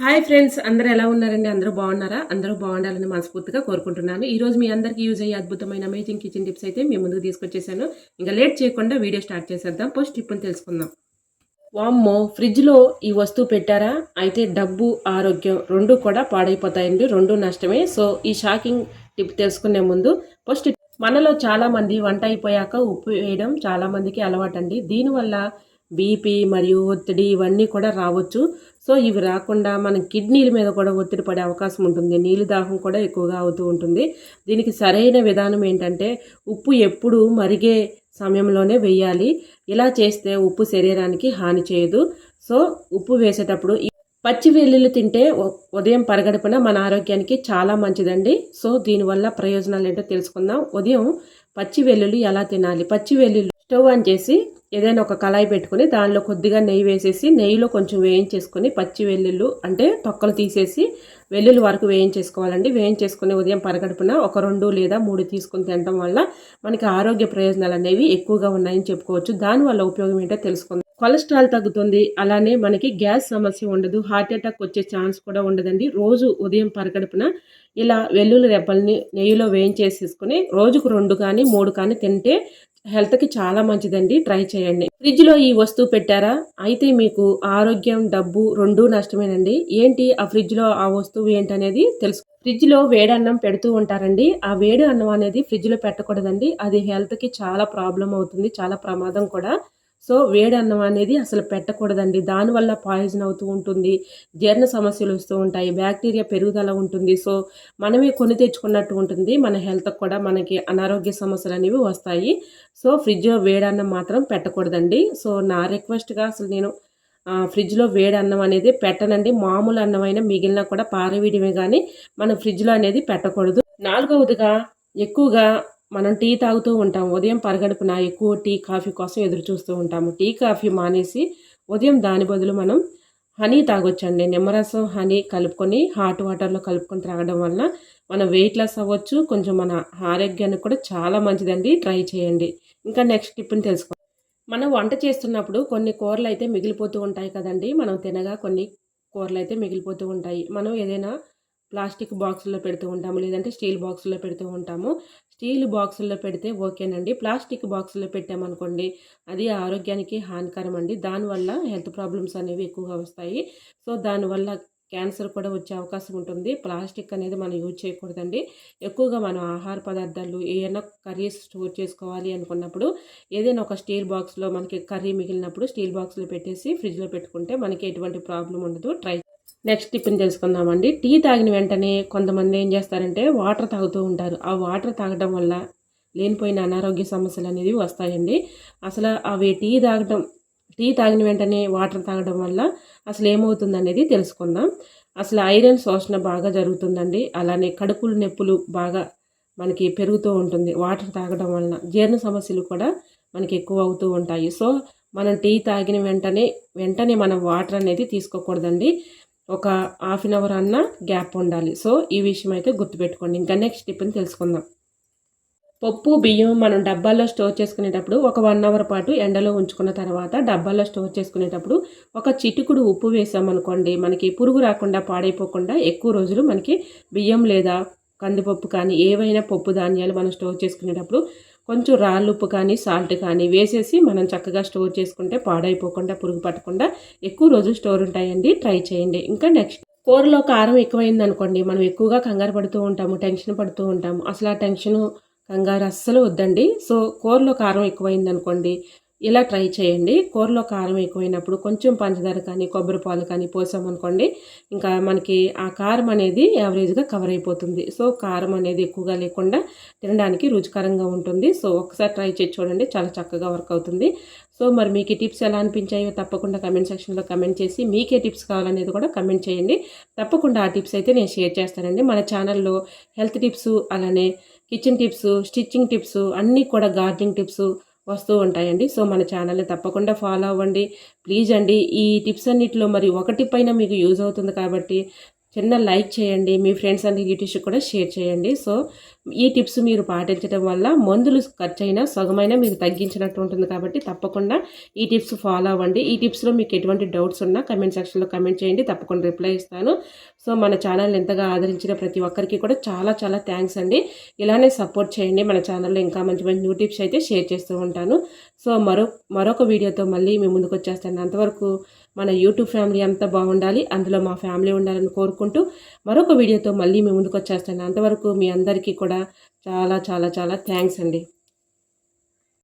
Hi friends అందరూ ఎలా ఉన్నారండి? అందరూ బాగున్నారా? అందరూ బాగుండాలని మనస్ఫూర్తిగా కోరుకుంటున్నాను. ఈ రోజు మీ అందరికీ యూజ్ అయ్యే అద్భుతమైన అమేజింగ్ కిచెన్ టిప్స్ అయితే మీ ముందుకు తీసుకొచ్చేసాను. ఇంకా లేట్ చేయకుండా వీడియో స్టార్ట్ చేసేద్దాం. ఫస్ట్ టిప్ని తెలుసుకుందాం. వామ్మో ఫ్రిడ్జ్లో ఈ వస్తువు పెట్టారా? అయితే డబ్బు ఆరోగ్యం రెండు కూడా పాడైపోతాయండి. రెండు నష్టమే. సో ఈ షాకింగ్ టిప్ తెలుసుకునే ముందు ఫస్ట్ మనలో చాలామంది వంట అయిపోయాక ఉప్పు వేయడం చాలామందికి అలవాటండి. దీనివల్ల బీపీ మరియు ఒత్తిడి ఇవన్నీ కూడా రావచ్చు. సో ఇవి రాకుండా మన కిడ్నీల మీద కూడా ఒత్తిడి పడే అవకాశం ఉంటుంది. నీళ్ళు దాహం కూడా ఎక్కువగా అవుతూ ఉంటుంది. దీనికి సరైన విధానం ఏంటంటే ఉప్పు ఎప్పుడు మరిగే సమయంలోనే వేయాలి. ఇలా చేస్తే ఉప్పు శరీరానికి హాని చేయదు. సో ఉప్పు వేసేటప్పుడు పచ్చి వెల్లుల్లి తింటే ఉదయం పరగడుపున మన ఆరోగ్యానికి చాలా మంచిదండి. సో దీనివల్ల ప్రయోజనాలు ఏంటో తెలుసుకుందాం. ఉదయం పచ్చి వెల్లుల్లి ఎలా తినాలి? పచ్చి వెల్లుల్లి స్టవ్ ఆన్ చేసి ఏదైనా ఒక కళాయి పెట్టుకుని దానిలో కొద్దిగా నెయ్యి వేసేసి నెయ్యిలో కొంచెం వేయించేసుకొని పచ్చి వెల్లుల్లి అంటే తొక్కలు తీసేసి వెల్లుల్లి వరకు వేయించేసుకోవాలండి. వేయించేసుకుని ఉదయం పరగడుపున ఒక రెండు లేదా మూడు తీసుకుని తినడం వల్ల మనకి ఆరోగ్య ప్రయోజనాలు అనేవి ఎక్కువగా ఉన్నాయని చెప్పుకోవచ్చు. దానివల్ల ఉపయోగం ఏంటో తెలుసుకుందాం. కొలెస్ట్రాల్ తగ్గుతుంది. అలానే మనకి గ్యాస్ సమస్య ఉండదు. హార్ట్ అటాక్ వచ్చే ఛాన్స్ కూడా ఉండదండి. రోజు ఉదయం పరగడుపున ఇలా వెల్లుల్లి రెబ్బల్ని నెయ్యిలో వేయించేసేసుకుని రోజుకు రెండు కానీ మూడు కానీ తింటే హెల్త్కి చాలా మంచిదండి. ట్రై చేయండి. ఫ్రిడ్జ్లో ఈ వస్తువు పెట్టారా? అయితే మీకు ఆరోగ్యం డబ్బు రెండూ నష్టమేనండి. ఏంటి? ఆ ఫ్రిడ్జ్లో ఆ వస్తువు ఏంటనేది తెలుసు. ఫ్రిడ్జ్లో వేడన్నం పెడుతూ ఉంటారండి. ఆ వేడి అన్నం అనేది ఫ్రిడ్జ్లో పెట్టకూడదండి. అది హెల్త్కి చాలా ప్రాబ్లం అవుతుంది. చాలా ప్రమాదం కూడా. సో వేడి అన్నం అనేది అసలు పెట్టకూడదండి. దానివల్ల పాయిజన్ అవుతూ ఉంటుంది జీర్ణ సమస్యలు వస్తూ ఉంటాయి బ్యాక్టీరియా పెరుగుదల ఉంటుంది. సో మనమే కొని తెచ్చుకున్నట్టు ఉంటుంది. మన హెల్త్ కూడా మనకి అనారోగ్య సమస్యలు అనేవి వస్తాయి. సో ఫ్రిడ్జ్లో వేడన్నం మాత్రం పెట్టకూడదండి. సో నా రిక్వెస్ట్గా అసలు నేను ఫ్రిడ్జ్లో వేడి అన్నం అనేది పెట్టనండి. మామూలు అన్నమైన మిగిలిన కూడా పారవేయడమే కానీ మనం ఫ్రిడ్జ్లో అనేది పెట్టకూడదు. నాలుగవదిగా ఎక్కువగా మనం టీ తాగుతూ ఉంటాం. ఉదయం పరగడుపున ఎక్కువ టీ కాఫీ కోసం ఎదురు చూస్తూ ఉంటాము. టీ కాఫీ మానేసి ఉదయం దాని బదులు మనం హనీ తాగొచ్చండి. నిమ్మరసం హనీ కలుపుకొని హాట్ వాటర్లో కలుపుకొని త్రాగడం వల్ల మనం వెయిట్ లాస్ అవ్వచ్చు. కొంచెం మన ఆరోగ్యానికి కూడా చాలా మంచిదండి. ట్రై చేయండి. ఇంకా నెక్స్ట్ టిప్ని తెలుసుకో మనం వంట చేస్తున్నప్పుడు కొన్ని కూరలు అయితే మిగిలిపోతూ ఉంటాయి కదండి. మనం తినగా కొన్ని కూరలు అయితే మిగిలిపోతూ ఉంటాయి. మనం ఏదైనా ప్లాస్టిక్ బాక్సుల్లో పెడుతూ ఉంటాము లేదంటే స్టీల్ బాక్సుల్లో పెడుతూ ఉంటాము. స్టీల్ బాక్సుల్లో పెడితే ఓకేనండి. ప్లాస్టిక్ బాక్సుల్లో పెట్టామనుకోండి అది ఆరోగ్యానికి హానికరం అండి దానివల్ల హెల్త్ ప్రాబ్లమ్స్ అనేవి ఎక్కువగా వస్తాయి. సో దానివల్ల క్యాన్సర్ కూడా వచ్చే అవకాశం ఉంటుంది. ప్లాస్టిక్ అనేది మనం యూజ్ చేయకూడదండి. ఎక్కువగా మనం ఆహార పదార్థాలు ఏదైనా కర్రీస్ స్టోర్ చేసుకోవాలి అనుకున్నప్పుడు ఏదైనా ఒక స్టీల్ బాక్స్లో మనకి కర్రీ మిగిలినప్పుడు స్టీల్ బాక్స్లో పెట్టేసి ఫ్రిడ్జ్లో పెట్టుకుంటే మనకి ఎటువంటి ప్రాబ్లం ఉండదు. ట్రై నెక్స్ట్ టిఫిన్ తెలుసుకుందామండి. టీ తాగిన వెంటనే కొంతమంది ఏం చేస్తారంటే వాటర్ తాగుతూ ఉంటారు. ఆ వాటర్ తాగడం వల్ల లేనిపోయిన అనారోగ్య సమస్యలు అనేవి వస్తాయండి. అసలు అవి టీ తాగడం టీ తాగిన వెంటనే వాటర్ తాగడం వల్ల అసలు ఏమవుతుంది అనేది తెలుసుకుందాం. అసలు ఐరన్ శోషణ బాగా జరుగుతుందండి. అలానే కడుపులు నొప్పులు బాగా మనకి పెరుగుతూ ఉంటుంది. వాటర్ తాగడం వలన జీర్ణ సమస్యలు కూడా మనకి ఎక్కువ అవుతూ ఉంటాయి. సో మనం టీ తాగిన వెంటనే వెంటనే మనం వాటర్ అనేది తీసుకోకూడదండి. ఒక హాఫ్ అన్ అవర్ అన్న గ్యాప్ ఉండాలి. సో ఈ విషయం అయితే గుర్తుపెట్టుకోండి. ఇంకా నెక్స్ట్ టిప్ని తెలుసుకుందాం. పప్పు బియ్యం మనం డబ్బాల్లో స్టోర్ చేసుకునేటప్పుడు ఒక వన్ అవర్ పాటు ఎండలో ఉంచుకున్న తర్వాత డబ్బాల్లో స్టోర్ చేసుకునేటప్పుడు ఒక చిటికుడు ఉప్పు వేసామనుకోండి మనకి పురుగు రాకుండా పాడైపోకుండా ఎక్కువ రోజులు మనకి బియ్యం లేదా కందిపప్పు కానీ ఏవైనా పప్పు ధాన్యాలు మనం స్టోర్ చేసుకునేటప్పుడు కొంచెం రాళ్ళుప్పు కానీ సాల్ట్ కానీ వేసేసి మనం చక్కగా స్టోర్ చేసుకుంటే పాడైపోకుండా పురుగు పట్టకుండా ఎక్కువ రోజు స్టోర్ ఉంటాయండి. ట్రై చేయండి. ఇంకా నెక్స్ట్ కూరలో కారం ఎక్కువైంది అనుకోండి మనం ఎక్కువగా కంగారు పడుతూ ఉంటాము టెన్షన్ పడుతూ ఉంటాము. అసలు ఆ టెన్షన్ కంగారు అస్సలు వద్దండి. సో కూరలో కారం ఎక్కువైంది అనుకోండి ఇలా ట్రై చేయండి. కూరలో కారం ఎక్కువైనప్పుడు కొంచెం పంచదార కానీ కొబ్బరి పాలు కానీ పోసామనుకోండి ఇంకా మనకి ఆ కారం అనేది యావరేజ్గా కవర్ అయిపోతుంది. సో కారం అనేది ఎక్కువగా లేకుండా తినడానికి రుచికరంగా ఉంటుంది. సో ఒకసారి ట్రై చేసి చూడండి. చాలా చక్కగా వర్క్ అవుతుంది. సో మరి మీకు ఈ టిప్స్ ఎలా అనిపించాయో తప్పకుండా కమెంట్ సెక్షన్లో కమెంట్ చేసి మీకే టిప్స్ కావాలనేది కూడా కమెంట్ చేయండి. తప్పకుండా ఆ టిప్స్ అయితే నేను షేర్ చేస్తానండి. మన ఛానల్లో హెల్త్ టిప్స్ అలానే కిచెన్ టిప్స్ స్టిచ్చింగ్ టిప్స్ అన్నీ కూడా గార్డెనింగ్ టిప్స్ వస్తూ ఉంటాయండి. సో మన ఛానల్ని తప్పకుండా ఫాలో అవ్వండి. ప్లీజ్ అండి ఈ టిప్స్ అన్నిటిలో మరి ఒకటి పైన మీకు యూజ్ అవుతుంది కాబట్టి చిన్న లైక్ చేయండి మీ ఫ్రెండ్స్ అండ్ రిలేటివ్స్ కూడా షేర్ చేయండి. సో ఈ టిప్స్ మీరు పాటించడం వల్ల మందులు ఖర్చు అయినా సగమైనా మీరు తగ్గించినట్టు ఉంటుంది కాబట్టి తప్పకుండా ఈ టిప్స్ ఫాలో అవ్వండి. ఈ టిప్స్లో మీకు ఎటువంటి డౌట్స్ ఉన్నా కమెంట్ సెక్షన్లో కమెంట్ చేయండి తప్పకుండా రిప్లై ఇస్తాను. సో మన ఛానల్ ఎంతగా ఆదరించిన ప్రతి ఒక్కరికి కూడా చాలా చాలా థ్యాంక్స్ అండి. ఇలానే సపోర్ట్ చేయండి మన ఛానల్లో ఇంకా మంచి మంచి న్యూ టిప్స్ అయితే షేర్ చేస్తూ ఉంటాను. సో మరో మరొక వీడియోతో మళ్ళీ మీ ముందుకు వచ్చేస్తాను. అంతవరకు మన యూట్యూబ్ ఫ్యామిలీ అంతా బాగుండాలి. అందులో మా ఫ్యామిలీ ఉండాలని కోరుకుంటూ మరొక వీడియోతో మళ్ళీ మీ ముందుకు వచ్చేస్తాను అంతవరకు మీ అందరికీ కూడా చాలా చాలా చాలా థ్యాంక్స్ అండి.